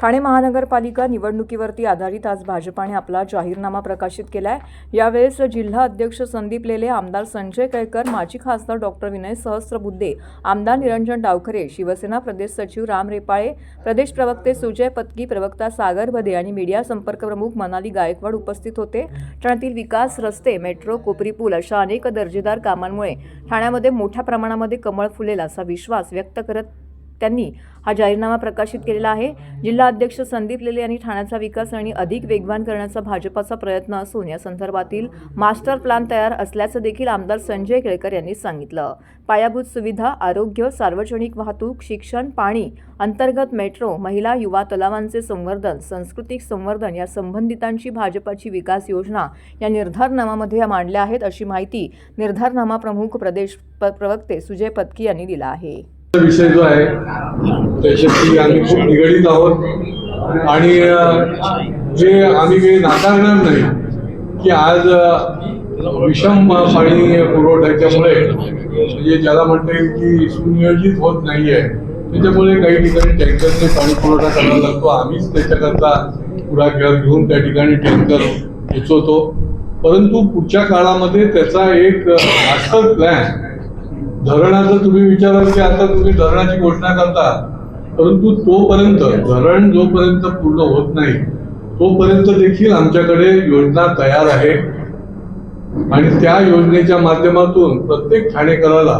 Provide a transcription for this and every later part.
ठाणे महानगरपालिका निवडणुकीवरती आधारित आज भाजपाने आपला जाहीरनामा प्रकाशित केला आहे यावेळेस जिल्हा अध्यक्ष संदीप लेले आमदार संजय केळकर माजी खासदार डॉक्टर विनय सहस्त्रबुद्धे आमदार निरंजन डावखरे शिवसेना प्रदेश सचिव राम रेपाळे प्रदेश प्रवक्ते सुजय पत्की प्रवक्ता सागर भदे आणि मीडिया संपर्क प्रमुख मनाली गायकवाड उपस्थित होते. ठाण्यातील विकास रस्ते मेट्रो कोपरी पूल अशा अनेक दर्जेदार कामांमुळे ठाण्यामध्ये मोठ्या प्रमाणामध्ये कमळ फुलेल असा विश्वास व्यक्त करत त्यांनी हा जाहीरनामा प्रकाशित केलेला आहे. जिल्हा अध्यक्ष संदीप लेले यांनी ठाण्याचा विकास आणि अधिक वेगवान करण्याचा भाजपाचा प्रयत्न असून या संदर्भातील मास्टर प्लॅन तयार असल्याचं देखील आमदार संजय केळकर यांनी सांगितलं. पायाभूत सुविधा आरोग्य सार्वजनिक वाहतूक शिक्षण पाणी अंतर्गत मेट्रो महिला युवा तलावांचे संवर्धन सांस्कृतिक संवर्धन या संबंधितांची भाजपाची विकास योजना या निर्धारनामामध्ये मांडल्या आहेत अशी माहिती निर्धारनामा प्रमुख प्रदेश प- प्रवक्ते सुजय पत्की यांनी दिला आहे. विषय जो आहे त्याच्याशी आम्ही खूप निगडीत आहोत. आणि जे आम्ही काही नाकारणार नाही की आज विषम पाणी पुरवठ्याच्यामुळे म्हणजे ज्याला म्हणता येईल की सुनियोजित होत नाहीये त्याच्यामुळे काही ठिकाणी टँकरने पाणी पुरवठा करावा लागतो. आम्हीच त्याच्याकरता पुढाकार घेऊन त्या ठिकाणी टँकर पोचवतो परंतु पुढच्या काळामध्ये त्याचा एक मास्टर प्लॅन धरणाचा तुम्ही विचाराल की आता तुम्ही धरणाची घोषणा करता? परंतु तोपर्यंत धरण जोपर्यंत पूर्ण होत नाही तोपर्यंत देखील आमच्याकडे योजना तयार आहे. आणि त्या योजनेच्या माध्यमातून प्रत्येक ठाणेकराला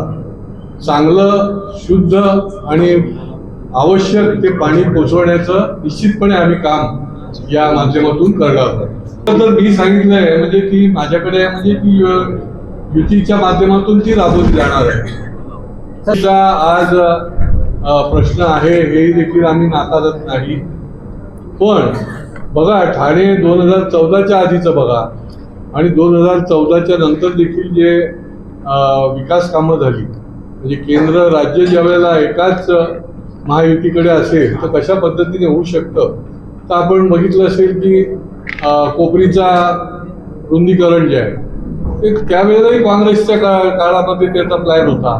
चांगलं शुद्ध आणि आवश्यक ते पाणी पोचवण्याचं निश्चितपणे आम्ही काम या माध्यमातून करणार आहोत. तर मी सांगितलंय म्हणजे ती माझ्याकडे म्हणजे ती युतीच्या माध्यमातून ती राबवली जाणार आहे. त्याचा आज प्रश्न आहे हे देखील आम्ही नाकारत नाही. पण बघा ठाणे दोन हजार चौदाच्या आधीचं बघा. आणि दोन हजार चौदाच्या नंतर देखील जे विकास कामं झाली. म्हणजे केंद्र राज्य ज्या वेळेला एकाच महायुतीकडे असेल तर कशा पद्धतीने होऊ शकतं? तर आपण बघितलं असेल की कोपरीचा रुंदीकरण जे आहे ते त्यावेळेलाही काँग्रेसच्या का- काळामध्ये त्याचा प्लॅन होता.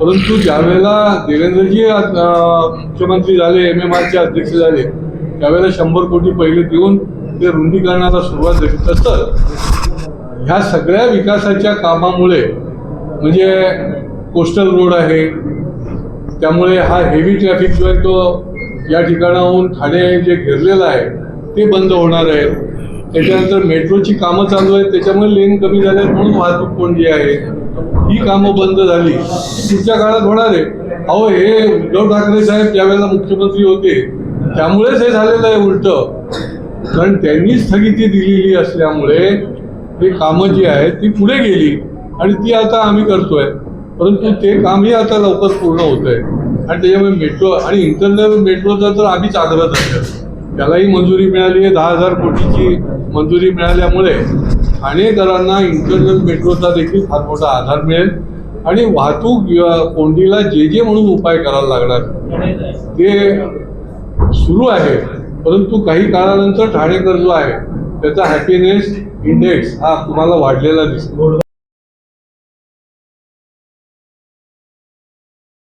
परंतु ज्यावेळेला देवेंद्रजी मुख्यमंत्री झाले एम एम आरचे अध्यक्ष झाले त्यावेळेला शंभर कोटी पहिले देऊन ते रुंदीकरणाला सुरुवात झाली. तसं ह्या सगळ्या विकासाच्या कामामुळे म्हणजे कोस्टल रोड आहे त्यामुळे हा हेवी ट्रॅफिक जो आहे तो या ठिकाणाहून ठाणे जे घेरलेलं आहे ते बंद होणार आहे. त्याच्यानंतर मेट्रोची कामं चालू आहेत त्याच्यामुळे लेन कमी झाले म्हणून वाहतूक कोंडी आहे. ही कामं बंद झाली. पुढच्या काळात होणार आहे. अहो हे उद्धव ठाकरे साहेब ज्यावेळेला मुख्यमंत्री होते त्यामुळेच हे झालेलं आहे उलट. कारण त्यांनी स्थगिती दिलेली असल्यामुळे हे कामं जी आहेत ती पुढे गेली आणि ती आता आम्ही करतोय. परंतु ते कामही आता लवकर पूर्ण होत आहे. आणि त्याच्यामुळे मेट्रो आणि इंटरनल मेट्रोचा तर आम्हीच आग्रह धरतो त्यालाही मंजुरी मिळाली आहे दहा हजार कोटीची मंजुरी मिळाल्यामुळे ठाणेकरांना इंटरनल मेट्रोचा देखील फार मोठा आधार मिळेल. आणि वाहतूक कोंडीला जे जे म्हणून उपाय करायला लागणार ते सुरू आहे. परंतु काही काळानंतर ठाणेकर जो आहे त्याचा हॅपीनेस इंडेक्स हा तुम्हाला वाढलेला दिसतो.